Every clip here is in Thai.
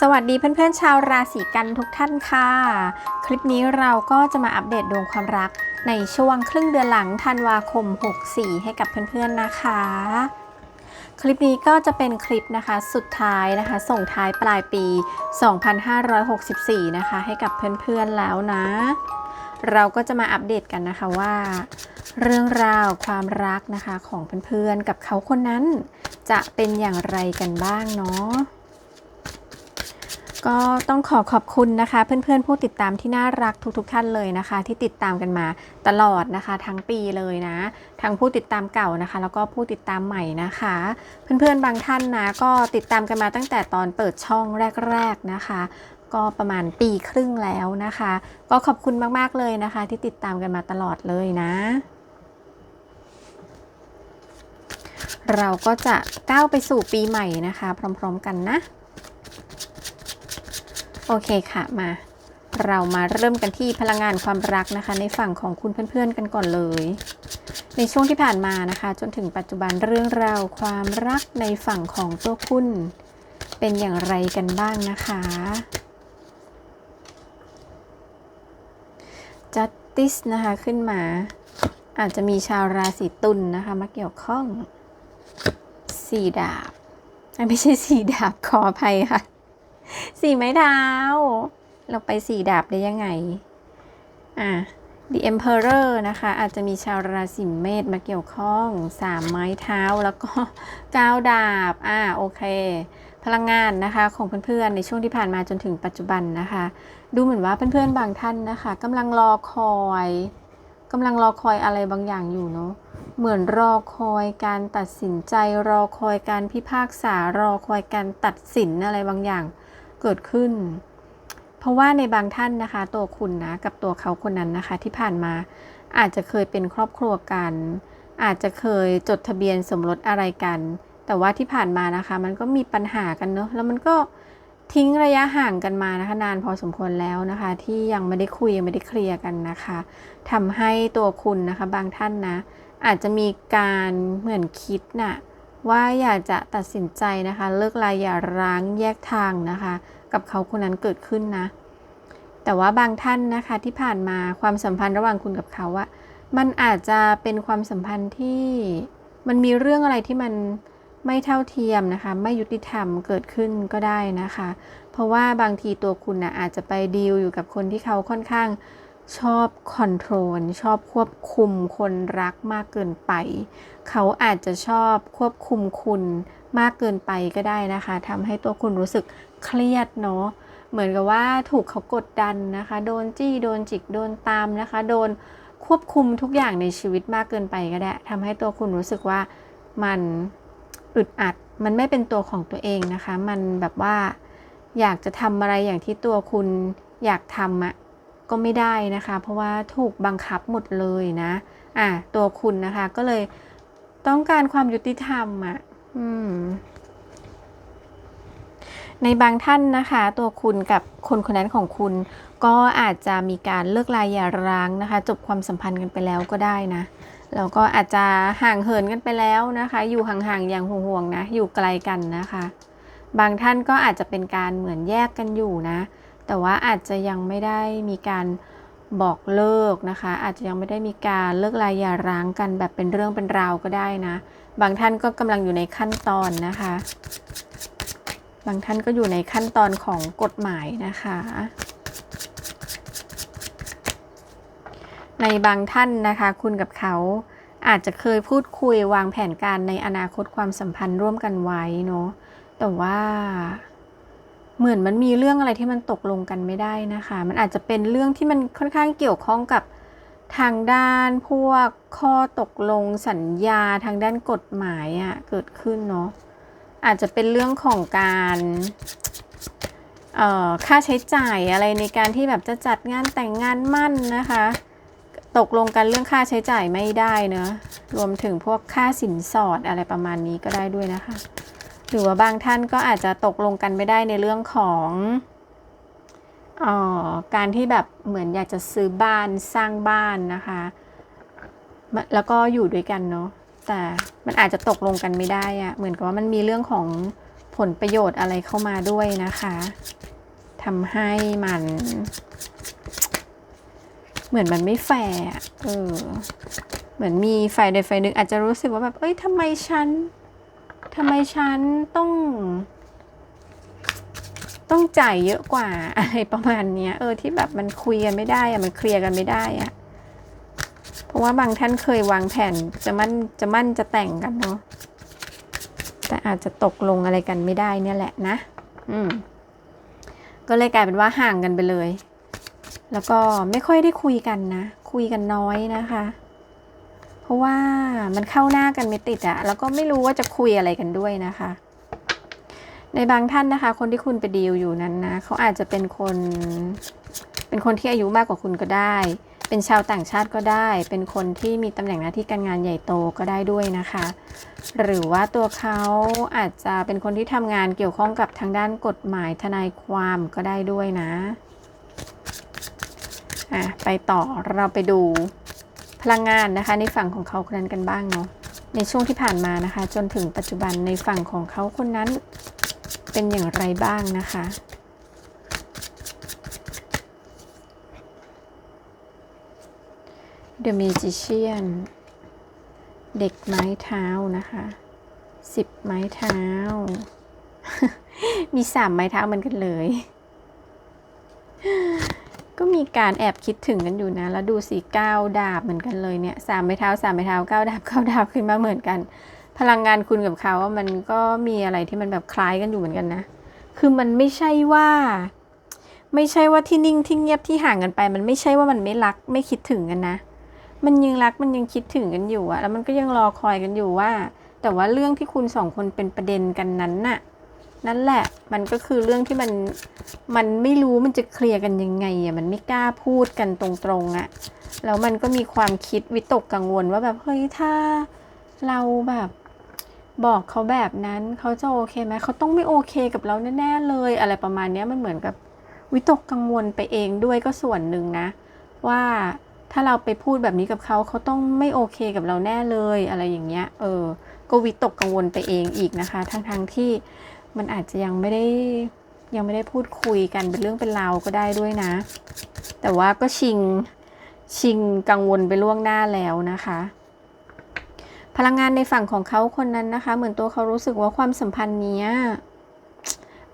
สวัสดีเพื่อนๆชาวราศีกันทุกท่านค่ะ คลิปนี้เราก็จะมาอัปเดตดวงความรักในช่วงครึ่งเดือนหลังธันวาคม 64 ให้กับเพื่อนๆนะคะ คลิปนี้ก็จะเป็นคลิปนะคะสุดท้ายนะคะ ส่งท้ายปลายปี 2564 นะคะ ให้กับเพื่อนๆแล้วนะ เราก็จะมาอัปเดตกันนะคะว่า เรื่องราวความรักนะคะของเพื่อนๆกับเขาคนนั้น จะเป็นอย่างไรกันบ้างเนาะ ก็ต้องขอขอบคุณนะคะ เพื่อนๆผู้ติดตามที่น่ารักทุกๆท่านเลยนะคะ ที่ติดตามกันมาตลอดนะคะ ทั้งปีเลยนะทั้งผู้ติดตามเก่านะคะ แล้วก็ผู้ติดตามใหม่นะคะ เพื่อนๆบางท่านนะก็ติดตามกันมาตั้งแต่ตอนเปิดช่องแรก ๆนะคะ ก็ประมาณปีครึ่งแล้วนะคะ ก็ขอบคุณมากๆเลยนะคะ ที่ติดตามกันมาตลอดเลยนะเราก็จะก้าวไปสู่ปีใหม่นะคะ พร้อม ๆ กันนะ โอเคค่ะมา เรามาเริ่มกันที่พลังงานความรักนะคะ ในฝั่งของคุณเพื่อนๆกันก่อนเลย ในช่วงที่ผ่านมานะคะ จนถึงปัจจุบันเรื่องราวความรักในฝั่งของตัวคุณ เป็นอย่างไรกันบ้างนะคะ justice นะคะขึ้นมา อาจจะมีชาวราศีตุลนนะคะ มาเกี่ยวข้องสี่ดาบไม่ใช่สี่ดาบขออภัยค่ะ สี่ไม้เท้า เราไปสี่ดาบได้ยังไง อะ The Emperor นะคะ อาจจะมีชาวราศีเมษมาเกี่ยวข้องสามไม้เท้าแล้วก็เก้าดาบ อ่าโอเค พลังงานนะคะของเพื่อนๆ ในช่วงที่ผ่านมาจนถึงปัจจุบันนะคะ ดูเหมือนว่าเพื่อนๆ บางท่านนะคะกำลังรอคอยกำลังรอคอยอะไรบางอย่างอยู่เนาะเหมือนรอคอยการตัดสินใจ รอคอยการพิพากษารอคอยการตัดสินอะไรบางอย่าง เกิดขึ้น เพราะว่าในบางท่านนะคะ ตัวคุณนะกับตัวเขาคนนั้นนะคะ ที่ผ่านมาอาจจะเคยเป็นครอบครัวกัน อาจจะเคยจดทะเบียนสมรสอะไรกัน แต่ว่าที่ผ่านมานะคะ มันก็มีปัญหากันเนาะแล้วมันก็ทิ้งระยะห่างกันมานะคะนานพอสมควรแล้วนะคะ ที่ยังไม่ได้คุยยังไม่ได้เคลียร์กันนะคะทำให้ตัวคุณนะคะบางท่านนะ อาจจะมีการเหมือนคิดน่ะ ว่าอยากจะตัดสินใจนะคะ เลิกลาอย่าร้างแยกทางนะคะ กับเขาคนนั้นเกิดขึ้นนะ แต่ว่าบางท่านนะคะที่ผ่านมาความสัมพันธ์ระหว่างคุณกับเขาอะมันอาจจะเป็นความสัมพันธ์ที่มันมีเรื่องอะไรที่มันไม่เท่าเทียมนะคะ ไม่ยุติธรรมเกิดขึ้นก็ได้นะคะ เพราะว่าบางทีตัวคุณนะอาจจะไปดีลอยู่กับคนที่เขาค่อนข้าง ชอบคอนโทรลชอบควบคุมคนรักมากเกินไป เขาอาจจะชอบควบคุมคุณมากเกินไปก็ได้นะคะทำให้ตัวคุณรู้สึกเครียดเนาะเหมือนกับว่าถูกเขากดดันนะคะ โดนจี้โดนจิกโดนตามนะคะ โดนควบคุมทุกอย่างในชีวิตมากเกินไปก็ได้ทำให้ตัวคุณรู้สึกว่ามันอึดอัด มันไม่เป็นตัวของตัวเองนะคะ มันแบบว่าอยากจะทำอะไรอย่างที่ตัวคุณอยากทำอะ ก็ไม่ได้นะคะ เพราะว่าถูกบังคับหมดเลยนะ อะตัวคุณนะคะก็เลยต้องการความยุติธรรมอะในบางท่านนะคะ ตัวคุณกับคนคนนั้นของคุณ ก็อาจจะมีการเลิกลาอย่าร้างนะคะ จบความสัมพันธ์กันไปแล้วก็ได้นะแล้วก็อาจจะห่างเหินกันไปแล้วนะคะ อยู่ห่างๆอย่างห่วงๆนะ อยู่ไกลกันนะคะ บางท่านก็อาจจะเป็นการเหมือนแยกกันอยู่นะ แต่ว่าอาจจะยังไม่ได้มีการบอกเลิกนะคะ อาจจะยังไม่ได้มีการเลิกลาอย่าร้างกันแบบเป็นเรื่องเป็นราวก็ได้นะ บางท่านก็กำลังอยู่ในขั้นตอนนะคะ บางท่านก็อยู่ในขั้นตอนของกฎหมายนะคะ ในบางท่านนะคะ คุณกับเขาอาจจะเคยพูดคุยวางแผนการในอนาคตความสัมพันธ์ร่วมกันไว้เนาะแต่ว่า เหมือนมันมีเรื่องอะไรที่มันตกลงกันไม่ได้นะคะ มันอาจจะเป็นเรื่องที่มันค่อนข้างเกี่ยวข้องกับทางด้านพวกข้อตกลงสัญญาทางด้านกฎหมายอะ่ะเกิดขึ้นเนาะอาจจะเป็นเรื่องของการเอ่อค่าใช้จ่ายอะไรในการที่แบบจะจัดงานแต่งงานมั่นนะคะ ตกลงกันเรื่องค่าใช้จ่ายไม่ได้เนอะรวมถึงพวกค่าสินสอดอะไรประมาณนี้ก็ได้ด้วยนะคะ รือว่าบางท่านก็อาจจะตกลงกันไม่ได้ในเรื่องของออการที่แบบเหมือนอยากจะซื้อบ้านสร้างบ้านนะคะ แล้วก็อยู่ด้วยกันเนาะแต่มันอาจจะตกลงกันไม่ได้อะเหมือนกับว่ามันมีเรื่องของผลประโยชน์อะไรเข้ามาด้วยนะคะทำให้มัน เหมือนมันไม่แฟร์เออเหมือนมีฝ่ายใดฝ่ายหนึ่งอาจจะรู้สึกว่าแบบเอ้ยทำไมฉัน ทำไมฉันต้อง ต้องจ่ายเยอะกว่าอะไรประมาณเนี้ย เออที่แบบมันคุยกันไม่ได้อะมันเคลียร์กันไม่ได้อะเพราะว่าบางท่านเคยวางแผนจะมั่นจะมั่นจะแต่งกันเนาะแต่อาจจะตกลงอะไรกันไม่ได้เนี่ยแหละนะ อืม ก็เลยกลายเป็นว่าห่างกันไปเลย แล้วก็ไม่ค่อยได้คุยกันนะ คุยกันน้อยนะคะ เพราะว่ามันเข้าหน้ากันไม่ติดอะแล้วก็ไม่รู้ว่าจะคุยอะไรกันด้วยนะคะ ในบางท่านนะคะ คนที่คุณไปดีลอยู่นั้นนะเขาอาจจะเป็นคน เป็นคนที่อายุมากกว่าคุณก็ได้ เป็นชาวต่างชาติก็ได้ เป็นคนที่มีตำแหน่งหน้าที่การงานใหญ่โตก็ได้ด้วยนะคะ หรือว่าตัวเขาอาจจะเป็นคนที่ทำงานเกี่ยวข้องกับทางด้านกฎหมายทนายความก็ได้ด้วยนะอะไปต่อเราไปดู พลังงานนะคะในฝั่งของเขาคนนั้นกันบ้างเนาะในช่วงที่ผ่านมานะคะ จนถึงปัจจุบันในฝั่งของเขาคนนั้นเป็นอย่างไรบ้างนะคะ The Magician เด็กไม้เท้านะคะสิบไม้เท้า มีสามไม้เท้าเหมือนกันเลย ก็มีการแอบคิดถึงกันอยู่นะ แล้วดูสีเก้าดาบเหมือนกันเลยเนี่ยสามไม้เท้าสามไม้เท้าเก้าดาบเก้าดาบขึ้นมาเหมือนกัน พลังงานคุณกับเขาว่ามันก็มีอะไรที่มันแบบคล้ายกันอยู่เหมือนกันนะ คือมันไม่ใช่ว่า ไม่ใช่ว่าที่นิ่งที่เงียบที่ห่างกันไป มันไม่ใช่ว่ามันไม่รักไม่คิดถึงกันนะ มันยังรักมันยังคิดถึงกันอยู่อะแล้วมันก็ยังรอคอยกันอยู่ว่า แต่ว่าเรื่องที่คุณสองคนเป็นประเด็นกันนั้นน่ะ นั่นแหละ มันก็คือเรื่องที่มัน มันไม่รู้มันจะเคลียร์กันยังไงอะ มันไม่กล้าพูดกันตรงๆอะ แล้วมันก็มีความคิดวิตกกังวลว่าแบบ เฮ้ย ถ้าเราแบบ บอกเขาแบบนั้นเขาจะโอเคไหม เขาต้องไม่โอเคกับเราแน่ๆเลย อะไรประมาณนี้มันเหมือนกับวิตกกังวลไปเองด้วยก็ส่วนหนึ่งนะ ว่าถ้าเราไปพูดแบบนี้กับเขาเขาต้องไม่โอเคกับเราแน่เลยอะไรอย่างเงี้ย เออ ก็วิตกกังวลไปเองอีกนะคะ ทั้งๆทที่ มันอาจจะยังไม่ได้ยังไม่ได้พูดคุยกันเป็นเรื่องเป็นราวก็ได้ด้วยนะ แต่ว่าก็ชิงชิงกังวลไปล่วงหน้าแล้วนะคะ พลังงานในฝั่งของเขาคนนั้นนะคะ เหมือนตัวเขารู้สึกว่าความสัมพันธ์เนี้ย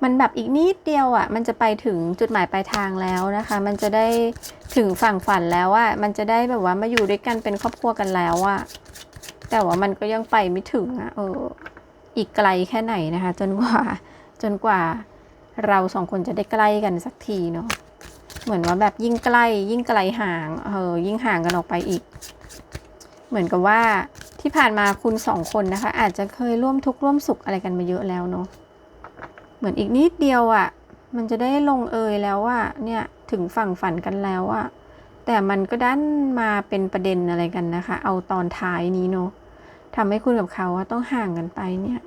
มันแบบอีกนิดเดียวอะ่ะ มันจะไปถึงจุดหมายปลายทางแล้วนะคะ มันจะได้ถึงฝั่งฝันแล้วอะ่ะ มันจะได้แบบว่ามาอยู่ด้วยกันเป็นครอบครัวกันแล้วอะ่ะ แต่ว่ามันก็ยังไปไม่ถึงอะ่ะ เออ อีกไกลแค่ไหนนะคะ จนกว่าจนกว่าเราสองคนจะได้ใกล้กันสักทีเนาะเหมือนว่าแบบยิ่งใกล้ยิ่งไกลห่างเออยิ่งห่างกันออกไปอีก เหมือนกับว่าที่ผ่านมาคุณสองคนนะคะ อาจจะเคยร่วมทุกข์ร่วมสุขอะไรกันมาเยอะแล้วเนาะเหมือนอีกนิดเดียวอะ่ะ มันจะได้ลงเอยแล้วว่าเนี่ยถึงฝั่งฝันกันแล้วอะแต่มันก็ดันมาเป็นประเด็นอะไรกันนะคะ เอาตอนท้ายนี้เนาะ ทำให้คุณกับเขาว่าต้องห่างกันไปเนี่ย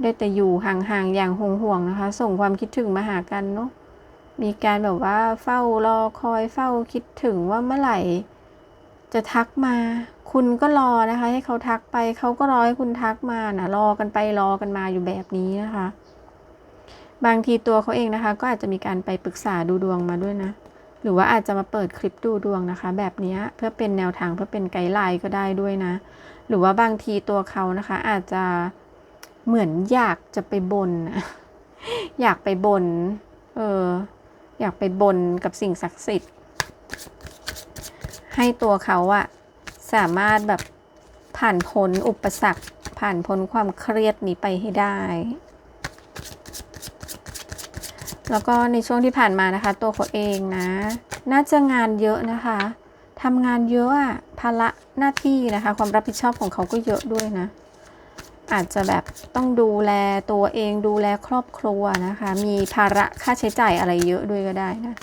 ได้แต่อยู่ห่างๆอย่างห่วงๆนะคะ ส่งความคิดถึงมาหากันเนาะมีการแบบว่าเฝ้ารอคอยเฝ้าคิดถึงว่าเมื่อไหร่ จะทักมา คุณก็รอนะคะ ให้เขาทักไปเขาก็รอให้คุณทักมานะรอกันไปรอกันมาอยู่แบบนี้นะคะ บางทีตัวเขาเองนะคะ ก็อาจจะมีการไปปรึกษาดูดวงมาด้วยนะหรือว่าอาจจะมาเปิดคลิปดูดวงนะคะ แบบนี้เพื่อเป็นแนวทางเพื่อเป็นไกด์ไลน์ก็ได้ด้วยนะ หรือว่าบางทีตัวเขานะคะ อาจจะเหมือนอยากจะไปบน อยากไปบน เออ อยากไปบนกับสิ่งศักดิ์สิทธิ์ ให้ตัวเขาอะสามารถแบบผ่านพ้นอุปสรรค ผ่านพ้นความเครียดนี้ไปให้ได้ แล้วก็ในช่วงที่ผ่านมานะคะ ตัวเขาเองนะ น่าจะงานเยอะนะคะ ทำงานเยอะอะภาระหน้าที่นะคะ ความรับผิดชอบของเขาก็เยอะด้วยนะ อาจจะแบบต้องดูแลตัวเองดูแลครอบครัวนะคะ มีภาระค่าใช้จ่ายอะไรเยอะด้วยก็ได้นะ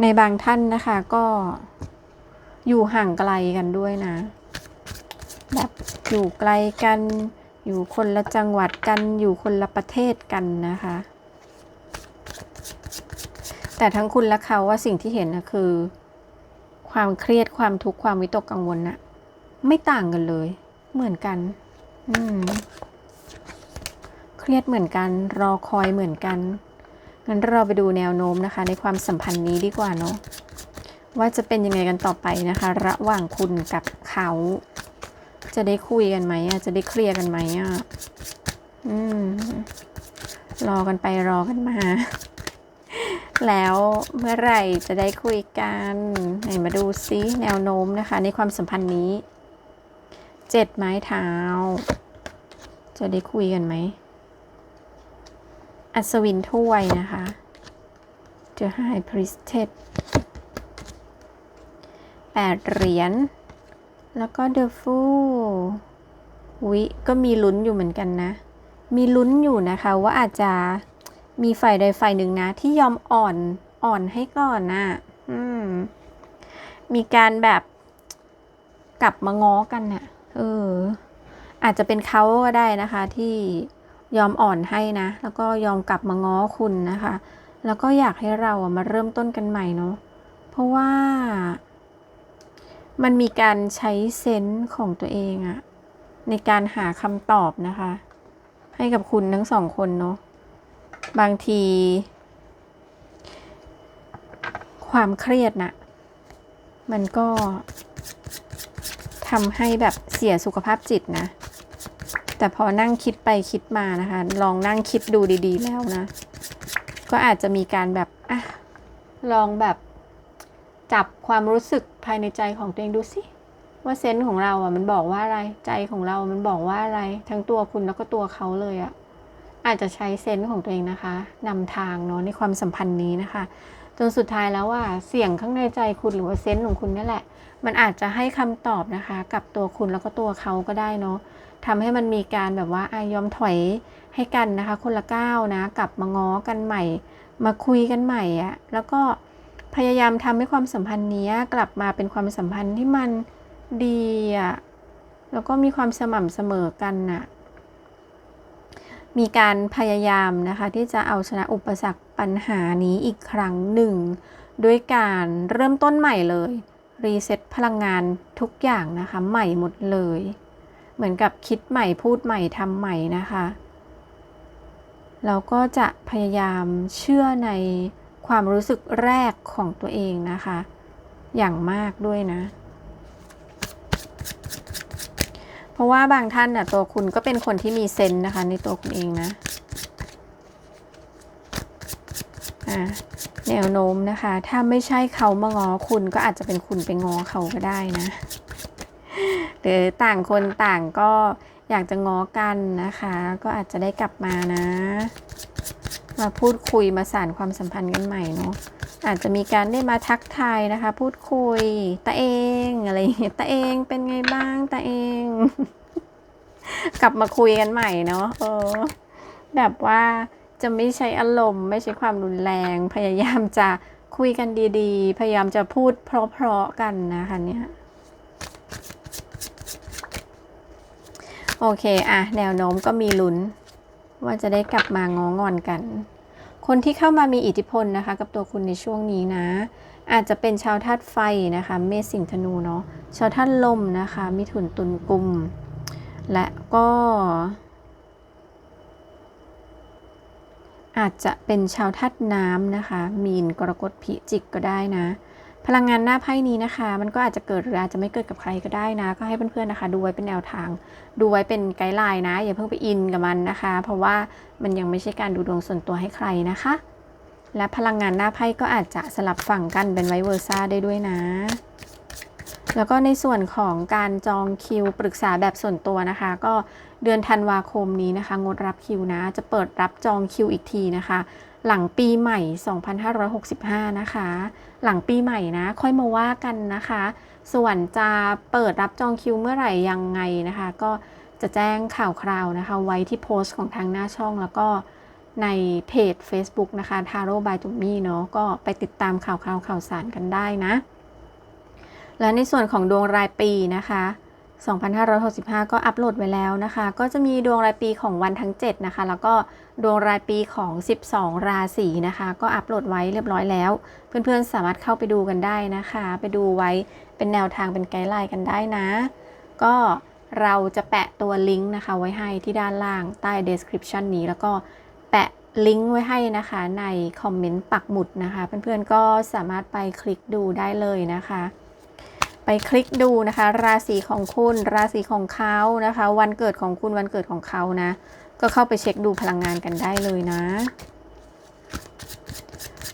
ในบางท่านนะคะก็อยู่ห่างไกลกันด้วยนะ แบบอยู่ไกลกัน อยู่คนละจังหวัดกัน อยู่คนละประเทศกันนะคะ แต่ทั้งคุณและเขาว่าสิ่งที่เห็นนะคือ ความเครียดความทุกข์ความวิตกกังวลนะไม่ต่างกันเลย เหมือนกัน อืม เครียดเหมือนกัน รอคอยเหมือนกันงั้นเราไปดูแนวโน้มนะคะ ในความสัมพันธ์นี้ดีกว่าเนาะว่าจะเป็นยังไงกันต่อไปนะคะ ระหว่างคุณกับเขา จะได้คุยกันไหมอะจะได้เคลียร์กันไหมอะอืมรอกันไปรอกันมา แล้วเมื่อไหร่จะได้คุยกันไหนมาดูซิแนวโน้มนะคะ ในความสัมพันธ์นี้เจ็ดไม้เท้า จะได้คุยกันไหม อัศวินถ้วยนะคะ The High Priestess แปดเหรียญ แล้วก็ The Fool วิก็มีลุ้นอยู่เหมือนกันนะ มีลุ้นอยู่นะคะว่าอาจจะ มีฝ่ายใดฝ่ายหนึ่งนะ ที่ยอมอ่อนอ่อนให้ก่อนนะอืมมีการแบบกลับมาง้อกันน่ะ เออ อาจจะเป็นเขาก็ได้นะคะ ที่ยอมอ่อนให้นะ แล้วก็ยอมกลับมาง้อคุณนะคะ แล้วก็อยากให้เราอะมาเริ่มต้นกันใหม่เนาะ เพราะว่า มันมีการใช้เซนส์ของตัวเองอะในการหาคำตอบนะคะ ให้กับคุณทั้งสองคนเนาะ บางที ความเครียดน่ะ มันก็ทำให้แบบเสียสุขภาพจิตนะ แต่พอนั่งคิดไปคิดมานะคะ ลองนั่งคิดดูดี ๆ แล้วนะ ก็อาจจะมีการแบบอะลองแบบจับความรู้สึกภายในใจของตัวเองดูสิว่าเซนส์ของเราอะมันบอกว่าอะไรใจของเรา มันบอกว่าอะไร ทั้งตัวคุณแล้วก็ตัวเขาเลยอะ อาจจะใช้เซนส์ของตัวเองนะคะนำทางเนาะในความสัมพันธ์นี้นะคะจนสุดท้ายแล้วว่าเสียงข้างในใจคุณหรือว่าเซนส์ของคุณนี่แหละ มันอาจจะให้คำตอบนะคะ กับตัวคุณแล้วก็ตัวเขาก็ได้เนาะทำให้มันมีการแบบว่าอายอมถอยให้กันนะคะ คนละก้าวนะกลับมาง้อกันใหม่ มาคุยกันใหม่อะแล้วก็พยายามทำให้ความสัมพันธ์นี้กลับมาเป็นความสัมพันธ์ที่มันดีอะแล้วก็มีความสม่ำเสมอกันน่ะ มีการพยายามนะคะที่จะเอาชนะอุปสรรคปัญหานี้อีกครั้งหนึ่ง ด้วยการเริ่มต้นใหม่เลย รีเซ็ตพลังงานทุกอย่างนะคะ ใหม่หมดเลย เหมือนกับคิดใหม่พูดใหม่ทำใหม่นะคะ เราก็จะพยายามเชื่อในความรู้สึกแรกของตัวเองนะคะ อย่างมากด้วยนะ เพ ราะว่าบางท่านน่ะตัวคุณก็เป็นคนที่มีเซนนะคะ ในตัวคุณเองนะอ่าแนวโน้มนะคะ ถ้าไม่ใช่เขามาง้อคุณก็อาจจะเป็นคุณไปง้อเขาก็ได้นะ หรือต่างคนต่างก็อยากจะง้อกันนะคะ ก็อาจจะได้กลับมานะ มาพูดคุยมาสานความสัมพันธ์กันใหม่เนาะ อาจจะมีการได้มาทักทายนะคะ พูดคุยตาเองอะไรอย่างเงี้ยตาเองเป็นไงบ้างตาเอง กลับมาคุยกันใหม่เนาะเออ แบบว่าจะไม่ใช้อารมณ์ ไม่ใช้ความรุนแรง พยายามจะคุยกันดีๆ พยายามจะพูดเพราะๆกันนะคะเนี่ยโอเคอะแนวโน้มก็มีลุ้น ว่าจะได้กลับมางองอนกัน คนที่เข้ามามีอิทธิพลนะคะ กับตัวคุณในช่วงนี้นะ อาจจะเป็นชาวธาตุไฟนะคะ เมษสิงห์ธนูเนาะชาวธาตุลมนะคะ มิถุนตุลกุม และก็ อาจจะเป็นชาวธาตุน้ำนะคะ มีนกรกฎพิจิกก็ได้นะ พลังงานหน้าไพ่นี้นะคะ มันก็อาจจะเกิดหรืออาจจะไม่เกิดกับใครก็ได้นะ ก็ให้เพื่อนๆนะคะ ดูไว้เป็นแนวทาง ดูไว้เป็นไกด์ไลน์นะ อย่าเพิ่งไปอินกับมันนะคะ เพราะว่ามันยังไม่ใช่การดูดวงส่วนตัวให้ใครนะคะ และพลังงานหน้าไพ่ก็อาจจะสลับฝั่งกันเป็นไวเวอร์ซ่าได้ด้วยนะ แล้วก็ในส่วนของการจองคิวปรึกษาแบบส่วนตัวนะคะ ก็เดือนธันวาคมนี้นะคะ งดรับคิวนะ จะเปิดรับจองคิวอีกทีนะคะ หลังปีใหม่ 2565 นะคะ หลังปีใหม่นะ ค่อยมาว่ากันนะคะ ส่วนจะเปิดรับจองคิวเมื่อไหร่ยังไงนะคะ ก็จะแจ้งข่าวคราวนะคะ ไว้ที่โพสต์ของทางหน้าช่องแล้วก็ในเพจ Facebook นะคะ Taro by t u m i เนาะก็ไปติดตามข่าวคราวข่าวสารกันได้นะ และในส่วนของดวงรายปีนะคะ 2565 ก็อัปโหลดไว้แล้วนะคะ ก็จะมีดวงรายปีของวันทั้ง 7 นะคะ แล้วก็ดวงรายปีของ 12 ราศีนะคะ ก็อัปโหลดไว้เรียบร้อยแล้ว เพื่อนๆ สามารถเข้าไปดูกันได้นะคะ ไปดูไว้เป็นแนวทางเป็นไกด์ไลน์กันได้นะ ก็เราจะแปะตัวลิงก์นะคะ ไว้ให้ที่ด้านล่างใต้ description นี้ แล้วก็แปะลิงก์ไว้ให้นะคะในคอมเมนต์ปักหมุดนะคะ เพื่อนๆ ก็สามารถไปคลิกดูได้เลยนะคะ ไปคลิกดูนะคะ ราศีของคุณราศีของเขานะคะ วันเกิดของคุณวันเกิดของเขานะ ก็เข้าไปเช็คดูพลังงานกันได้เลยนะ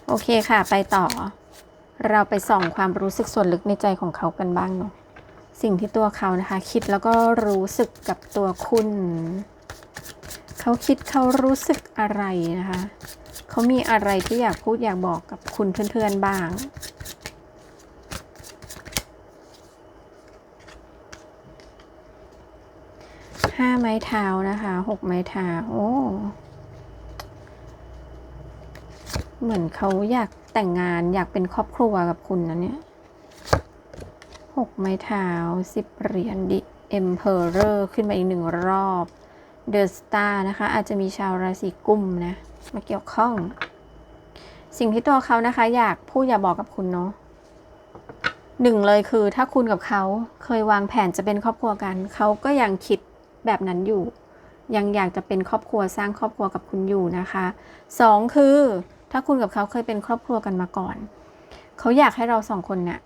โอเคค่ะ ไปต่อ เราไปส่องความรู้สึกส่วนลึกในใจของเขากันบ้างเนาะสิ่งที่ตัวเขานะคะ คิดแล้วก็รู้สึกกับตัวคุณ เขาคิดเขารู้สึกอะไรนะคะ เขามีอะไรที่อยากพูดอยากบอกกับคุณเพื่อนๆบ้าง ห้าไม้เท้านะคะหกไม้เท้าโอ้เหมือนเขาอยากแต่งงานอยากเป็นครอบครัวกับคุณนะเนี่ยหกไม้เท้าสิบเหรียญดิเอ็มเพอเรอร์ขึ้นมาอีกหนึ่งรอบเดอะสตาร์นะคะ อาจจะมีชาวราศีกุมนะ มาเกี่ยวข้อง สิ่งที่ตัวเขานะคะ อยากพูดอยากบอกกับคุณเนาะหนึ่งเลยคือถ้าคุณกับเขาเคยวางแผนจะเป็นครอบครัวกัน เขาก็ยังคิด แบบนั้นอยู่ ยังอยากจะเป็นครอบครัวสร้างครอบครัวกับคุณอยู่นะคะสองคือ ถ้าคุณกับเขาเคยเป็นครอบครัวกันมาก่อน เขาอยากให้เราสองคนเนี่ย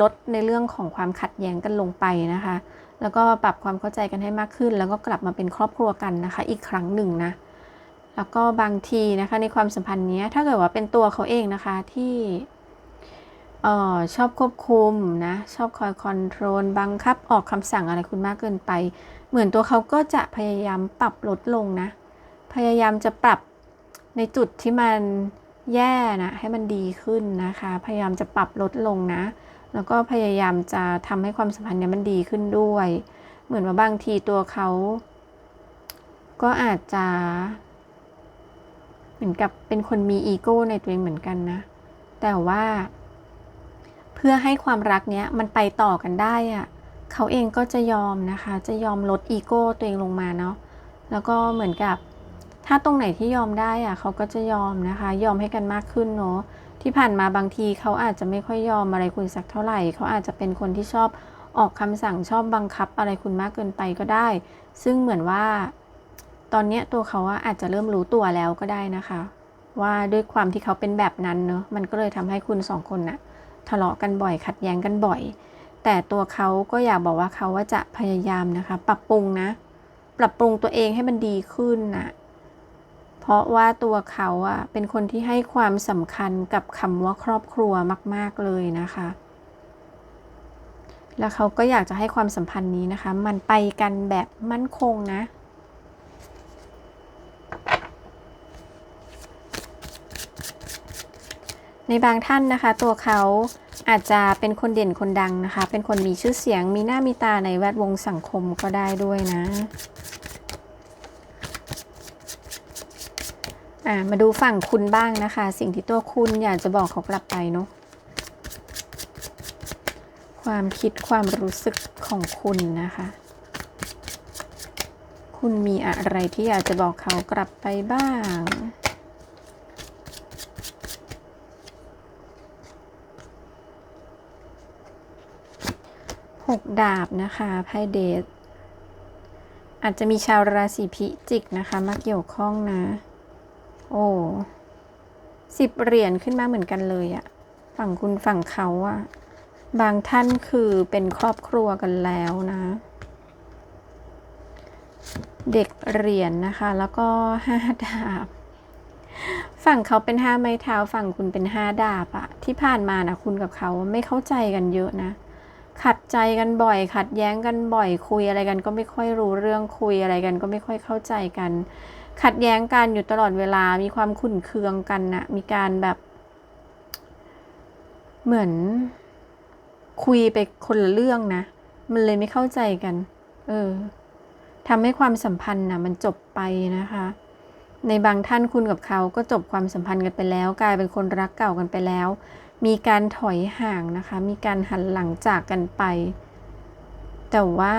ลดในเรื่องของความขัดแย้งกันลงไปนะคะ แล้วก็ปรับความเข้าใจกันให้มากขึ้น แล้วก็กลับมาเป็นครอบครัวกันนะคะ อีกครั้งหนึ่งนะ แล้วก็บางทีนะคะในความสัมพันธ์นี้ถ้าเกิดว่าเป็นตัวเขาเองนะคะที่ ออชอบควบคุมนะ ชอบคอยคอนโทรลบังคับออกคำสั่งอะไรคุณมากเกินไป เหมือนตัวเขาก็จะพยายามปรับลดลงนะ พยายามจะปรับในจุดที่มันแย่นะ ให้มันดีขึ้นนะคะ พยายามจะปรับลดลงนะ แล้วก็พยายามจะทำให้ความสัมพันธ์เนี้ยมันดีขึ้นด้วย เหมือนว่าบางทีตัวเขา ก็อาจจะ เหมือนกับเป็นคนมีอีโก้ในตัวเองเหมือนกันนะ แต่ว่า เพื่อให้ความรักเนี้ยมันไปต่อกันได้อะเขาเองก็จะยอมนะคะ จะยอมลดอีโก้ตัวเองลงมาเนาะแล้วก็เหมือนกับ ถ้าตรงไหนที่ยอมได้อะเขาก็จะยอมนะคะ ยอมให้กันมากขึ้นเนาะที่ผ่านมาบางทีเขาอาจจะไม่ค่อยยอมอะไรคุณสักเท่าไหร่ เขาอาจจะเป็นคนที่ชอบออกคำสั่งชอบบังคับอะไรคุณมากเกินไปก็ได้ ซึ่งเหมือนว่า ตอนเนี้ยตัวเขาอาจจะเริ่มรู้ตัวแล้วก็ได้นะคะ ว่าด้วยความที่เขาเป็นแบบนั้นเนอะมันก็เลยทำให้คุณสองคนน่ะ ทะเลาะกันบ่อย ขัดแย้งกันบ่อย แต่ตัวเขาก็อยากบอกว่าเขาว่าจะพยายามนะคะ ปรับปรุงนะ ปรับปรุงตัวเองให้มันดีขึ้นนะเพราะว่าตัวเขาอะเป็นคนที่ให้ความสำคัญกับคำว่าครอบครัวมาก ๆเลยนะคะ แล้วเขาก็อยากจะให้ความสัมพันธ์นี้นะคะ มันไปกันแบบมั่นคงนะ ในบางท่านนะคะ ตัวเขาอาจจะเป็นคนเด่นคนดังนะคะ เป็นคนมีชื่อเสียงมีหน้ามีตาในแวดวงสังคมก็ได้ด้วยนะอ่ามาดูฝั่งคุณบ้างนะคะ สิ่งที่ตัวคุณอยากจะบอกเขากลับไปเนาะความคิดความรู้สึกของคุณนะคะ คุณมีอะไรที่อยากจะบอกเขากลับไปบ้าง หกดาบนะคะไพ่เดทอาจจะมีชาวราศีพิจิกนะคะ มาเกี่ยวข้องนะ โอ้สิบเหรียญขึ้นมาเหมือนกันเลยอะฝั่งคุณฝั่งเขาอะบางท่านคือเป็นครอบครัวกันแล้วนะ เด็กเหรียญนนะคะ แล้วก็ห้าดาบ ฝั่งเขาเป็นห้าไม้เท้าฝั่งคุณเป็นห้าดาบอะที่ผ่านมานะคุณกับเขาไม่เข้าใจกันเยอะนะ ขัดใจกันบ่อย ขัดแย้งกันบ่อย คุยอะไรกันก็ไม่ค่อยรู้เรื่องคุยอะไรกันก็ไม่ค่อยเข้าใจกัน ขัดแย้งกันอยู่ตลอดเวลามีความขุ่นเคืองกันนะมีการแบบ เหมือน คุยไปคนละเรื่องนะ มันเลยไม่เข้าใจกัน เออทำให้ความสัมพันธ์นะมันจบไปนะคะ ในบางท่านคุณกับเขาก็จบความสัมพันธ์กันไปแล้ว กลายเป็นคนรักเก่ากันไปแล้ว มีการถอยห่างนะคะ มีการหันหลังจากกันไป แต่ว่า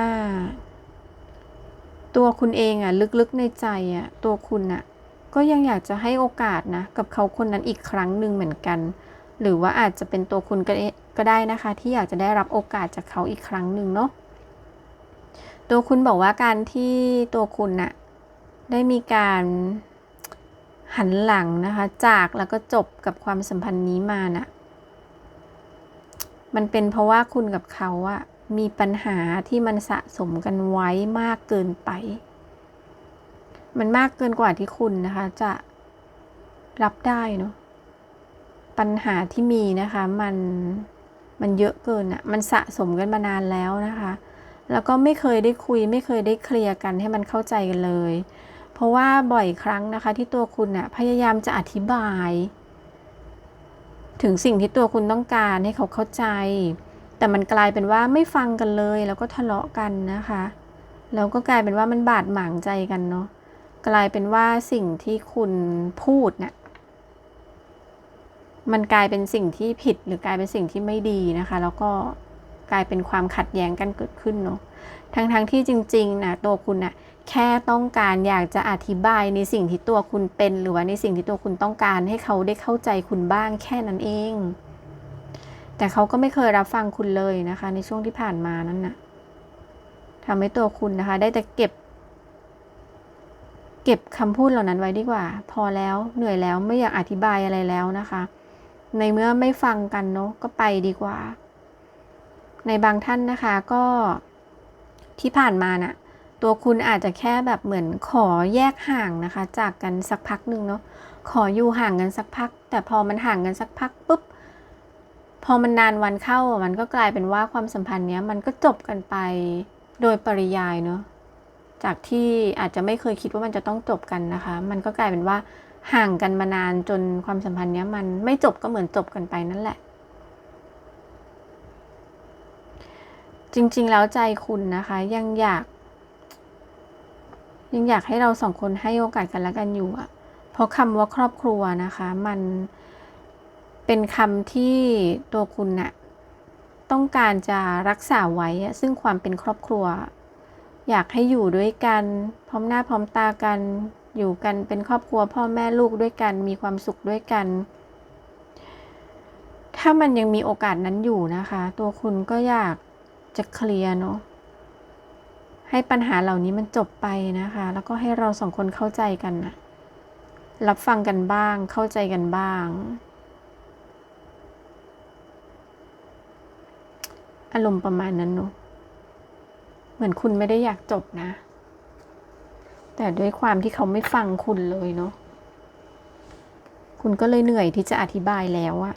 ตัวคุณเองอะลึกๆในใจอะตัวคุณอะก็ยังอยากจะให้โอกาสนะ กับเขาคนนั้นอีกครั้งหนึ่งเหมือนกัน หรือว่าอาจจะเป็นตัวคุณก็ได้นะคะ ที่อยากจะได้รับโอกาสจากเขาอีกครั้งหนึ่งเนาะตัวคุณบอกว่าการที่ตัวคุณน่ะได้มีการหันหลังนะคะ จากแล้วก็จบกับความสัมพันธ์นี้มาน่ะ มันเป็นเพราะว่าคุณกับเขาอะมีปัญหาที่มันสะสมกันไว้มากเกินไป มันมากเกินกว่าที่คุณนะคะ จะรับได้เนาะปัญหาที่มีนะคะ มันมันเยอะเกินอะมันสะสมกันมานานแล้วนะคะ แล้วก็ไม่เคยได้คุย ไม่เคยได้เคลียร์กันให้มันเข้าใจกันเลย เพราะว่าบ่อยครั้งนะคะ ที่ตัวคุณน่ะพยายามจะอธิบาย ถึงสิ่งที่ตัวคุณต้องการให้เขาเข้าใจ แต่มันกลายเป็นว่าไม่ฟังกันเลย แล้วก็ทะเลาะกันนะคะแล้วก็กลายเป็นว่ามันบาดหมางใจกันเนาะกลายเป็นว่าสิ่งที่คุณพูดน่ะมันกลายเป็นสิ่งที่ผิดหรือกลายเป็นสิ่งที่ไม่ดีนะคะ แล้วก็กลายเป็นความขัดแย้งกันเกิดขึ้นเนาะทั้งๆทที่จริงๆนะตัวคุณน่ะ แค่ต้องการอยากจะอธิบายในสิ่งที่ตัวคุณเป็น หรือว่าในสิ่งที่ตัวคุณต้องการให้เขาได้เข้าใจคุณบ้างแค่นั้นเอง แต่เขาก็ไม่เคยรับฟังคุณเลยนะคะ ในช่วงที่ผ่านมานั้นน่ะทำให้ตัวคุณนะคะ ได้แต่เก็บ เก็บคำพูดเหล่านั้นไว้ดีกว่า พอแล้วเหนื่อยแล้วไม่อยากอธิบายอะไรแล้วนะคะ ในเมื่อไม่ฟังกันเนาะก็ไปดีกว่า ในบางท่านนะคะก็ที่ผ่านมาน่ะ ตัวคุณอาจจะแค่แบบเหมือนขอแยกห่างนะคะ จากกันสักพักหนึ่งเนาะขออยู่ห่างกันสักพัก แต่พอมันห่างกันสักพักปุ๊บพอมันนานวันเข้ามันก็กลายเป็นว่าความสัมพันธ์เนี้ยมันก็จบกันไปโดยปริยายเนาะจากที่อาจจะไม่เคยคิดว่ามันจะต้องจบกันนะคะ มันก็กลายเป็นว่าห่างกันมานานจนความสัมพันธ์เนี้ยมันไม่จบก็เหมือนจบกันไปนั่นแหละ จริงๆแล้วใจคุณนะคะ ยังอยาก ยังอยากให้เราสองคนให้โอกาสกันและกันอยู่อะเพราะคำว่าครอบครัวนะคะ มันเป็นคำที่ตัวคุณน่ะต้องการจะรักษาไว้ ซึ่งความเป็นครอบครัว อยากให้อยู่ด้วยกัน พร้อมหน้าพร้อมตากัน อยู่กันเป็นครอบครัว พ่อแม่ลูกด้วยกัน มีความสุขด้วยกัน ถ้ามันยังมีโอกาสนั้นอยู่นะคะ ตัวคุณก็อยากจะเคลียร์เนาะ ให้ปัญหาเหล่านี้มันจบไปนะคะ แล้วก็ให้เราสองคนเข้าใจกันนะรับฟังกันบ้าง เข้าใจกันบ้าง อารมณ์ประมาณนั้นเนาะเหมือนคุณไม่ได้อยากจบนะ แต่ด้วยความที่เขาไม่ฟังคุณเลยเนาะคุณก็เลยเหนื่อยที่จะอธิบายแล้วอะ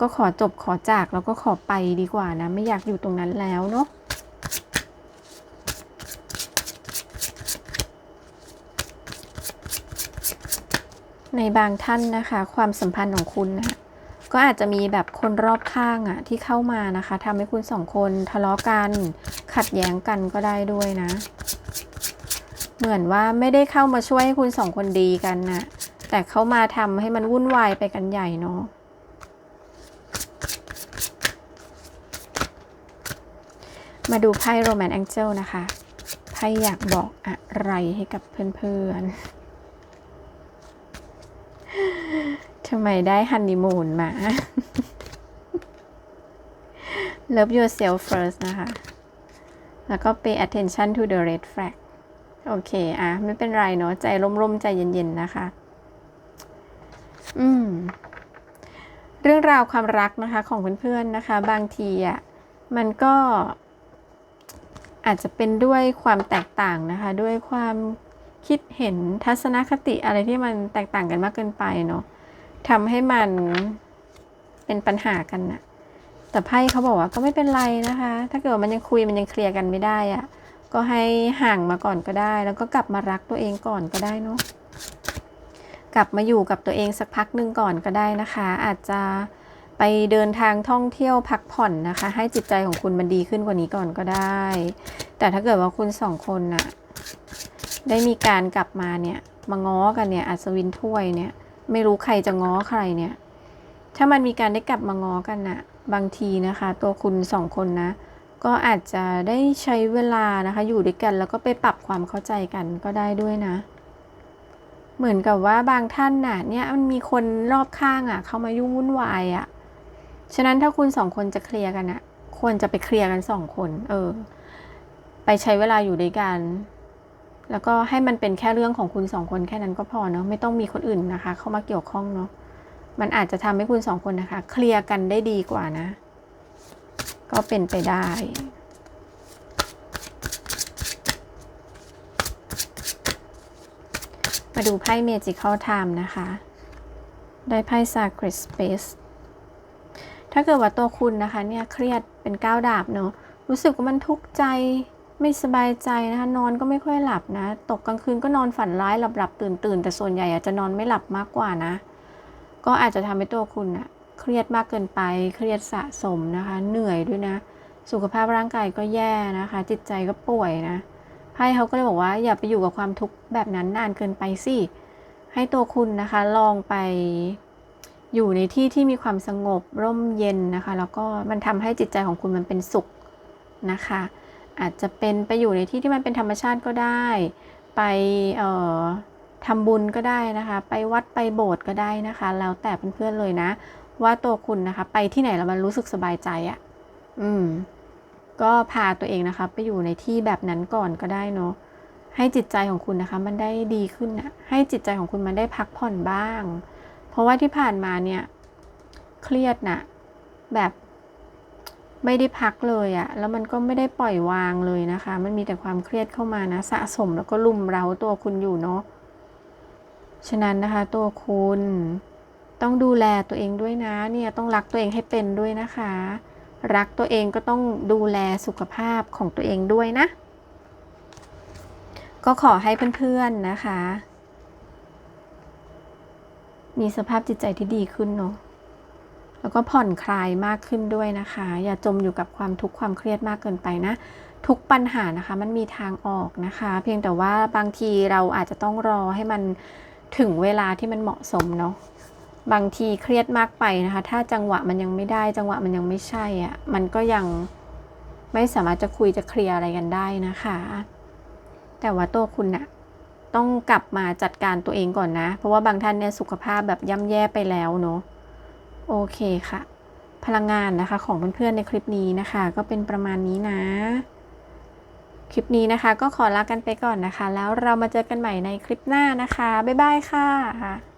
ก็ขอจบขอจากแล้วก็ขอไปดีกว่านะ ไม่อยากอยู่ตรงนั้นแล้วเนาะ ในบางท่านนะคะ ความสัมพันธ์ของคุณนะคะก็อาจจะมีแบบคนรอบข้างอะที่เข้ามานะคะทำให้คุณสองคนทะเลาะกัน ขัดแย้งกันก็ได้ด้วยนะ เหมือนว่าไม่ได้เข้ามาช่วยให้คุณสองคนดีกันนะแต่เข้ามาทำให้มันวุ่นวายไปกันใหญ่เนาะมาดูไพ่โรแมนแองเจิลนะคะไพ่อยากบอกอะไรให้กับเพื่อนๆ ทำไมได้ฮันนีมูนมา Love yourself first นะคะ แล้วก็ pay attention to the red flag โอเค อะ ไม่เป็นไรเนาะ ใจร่มๆ ใจเย็นๆ นะคะ อืม เรื่องราวความรักนะคะของเพื่อนๆ นะคะ บางทีอะ มันก็อาจจะเป็นด้วยความแตกต่างนะคะ ด้วยความคิดเห็นทัศนคติอะไรที่มันแตกต่างกันมากเกินไปเนาะ ทำให้มันเป็นปัญหากันนะแต่ไพ่เขาบอกว่าก็ไม่เป็นไรนะคะ ถ้าเกิดมันยังคุยมันยังเคลียร์กันไม่ได้อะก็ให้ห่างมาก่อนก็ได้ แล้วก็กลับมารักตัวเองก่อนก็ได้เนาะกลับมาอยู่กับตัวเองสักพักหนึ่งก่อนก็ได้นะคะ อาจจะไปเดินทางท่องเที่ยวพักผ่อนนะคะ ให้จิตใจของคุณมันดีขึ้นกว่านี้ก่อนก็ได้ แต่ถ้าเกิดว่าคุณสองคนน่ะได้มีการกลับมาเนี่ยมาง้อกันเนี่ยอัศวินถ้วยเนี่ย ไม่รู้ใครจะง้อใครเนี่ย ถ้ามันมีการได้กลับมาง้อกันน่ะบางทีนะคะ ตัวคุณสองคนนะ ก็อาจจะได้ใช้เวลานะคะ อยู่ด้วยกันแล้วก็ไปปรับความเข้าใจกันก็ได้ด้วยนะ เหมือนกับว่าบางท่านน่ะ เนี่ยมันมีคนรอบข้างอะ เข้ามายุ่งวุ่นวายอะ ฉะนั้นถ้าคุณสองคนจะเคลียร์กันอะ ควรจะไปเคลียร์กันสองคน เออ ไปใช้เวลาอยู่ด้วยกัน แล้วก็ให้มันเป็นแค่เรื่องของคุณสองคนแค่นั้นก็พอเนาะไม่ต้องมีคนอื่นนะคะ เข้ามาเกี่ยวข้องเนาะมันอาจจะทำให้คุณสองคนนะคะ เคลียร์กันได้ดีกว่านะ ก็เป็นไปได้มาดูไพ่ Magical Time นะคะ ได้ไพ่ Sacred Space ถ้าเกิดว่าตัวคุณนะคะเนี่ยเครียดเป็นก้าวดาบเนาะรู้สึกว่ามันทุกข์ใจ ไม่สบายใจนะคะนอนก็ไม่ค่อยหลับนะ ตกกลางคืนก็นอนฝันร้ายหลับหลับตื่นตื่นแต่ส่วนใหญ่อาจจะนอนไม่หลับมากกว่านะ ก็อาจจะทำให้ตัวคุณนะเครียดมากเกินไป เครียดสะสมนะคะ เหนื่อยด้วยนะ สุขภาพร่างกายก็แย่นะคะ จิตใจก็ป่วยนะไพ่เขาก็เลยบอกว่าอย่าไปอยู่กับความทุกข์แบบนั้นนานเกินไปสิให้ตัวคุณนะคะลองไปอยู่ในที่ที่มีความสงบร่มเย็นนะคะ แล้วก็มันทำให้จิตใจของคุณมันเป็นสุขนะคะ อาจจะเป็นไปอยู่ในที่ที่มันเป็นธรรมชาติก็ได้ ไปเอ่อทำบุญก็ได้นะคะ ไปวัดไปโบสถ์ก็ได้นะคะ แล้วแต่เพื่อนๆเลยนะ ว่าตัวคุณนะคะ ไปที่ไหนแล้วมันรู้สึกสบายใจอะ่ะ อืม ก็พาตัวเองนะคะ ไปอยู่ในที่แบบนั้นก่อนก็ได้เนาะให้จิตใจของคุณนะคะ มันได้ดีขึ้นนะให้จิตใจของคุณมันได้พักผ่อนบ้าง เพราะว่าที่ผ่านมาเนี่ย เครียดนะแบบ ไม่ได้พักเลยอะแล้วมันก็ไม่ได้ปล่อยวางเลยนะคะ มันมีแต่ความเครียดเข้ามานะ สะสมแล้วก็ลุมเร้าตัวคุณอยู่เนาะ ฉะนั้นนะคะตัวคุณต้องดูแลตัวเองด้วยนะ เนี่ยต้องรักตัวเองให้เป็นด้วยนะคะ รักตัวเองก็ต้องดูแลสุขภาพของตัวเองด้วยนะ ก็ขอให้เพื่อนๆนะคะ มีสภาพจิตใจที่ดีขึ้นเนาะ แล้วก็ผ่อนคลายมากขึ้นด้วยนะคะ อย่าจมอยู่กับความทุกข์ความเครียดมากเกินไปนะ ทุกปัญหานะคะ มันมีทางออกนะคะ เพียงแต่ว่าบางทีเราอาจจะต้องรอให้มันถึงเวลาที่มันเหมาะสมเนาะบางทีเครียดมากไปนะคะ ถ้าจังหวะมันยังไม่ได้ จังหวะมันยังไม่ใช่อะ่ะมันก็ยังไม่สามารถจะคุยจะเคลียร์อะไรกันได้นะคะ แต่ว่าตัวคุณน่ะต้องกลับมาจัดการตัวเองก่อนนะ เพราะว่าบางท่านเนี่ยสุขภาพแบบย่ำแย่ไปแล้วเนาะ โอเคค่ะ พลังงานนะคะของเพื่อนๆในคลิปนี้นะคะ ก็เป็นประมาณนี้นะ คลิปนี้นะคะ ก็ขอลากันไปก่อนนะคะ แล้วเรามาเจอกันใหม่ในคลิปหน้านะคะ บ๊ายบายค่ะ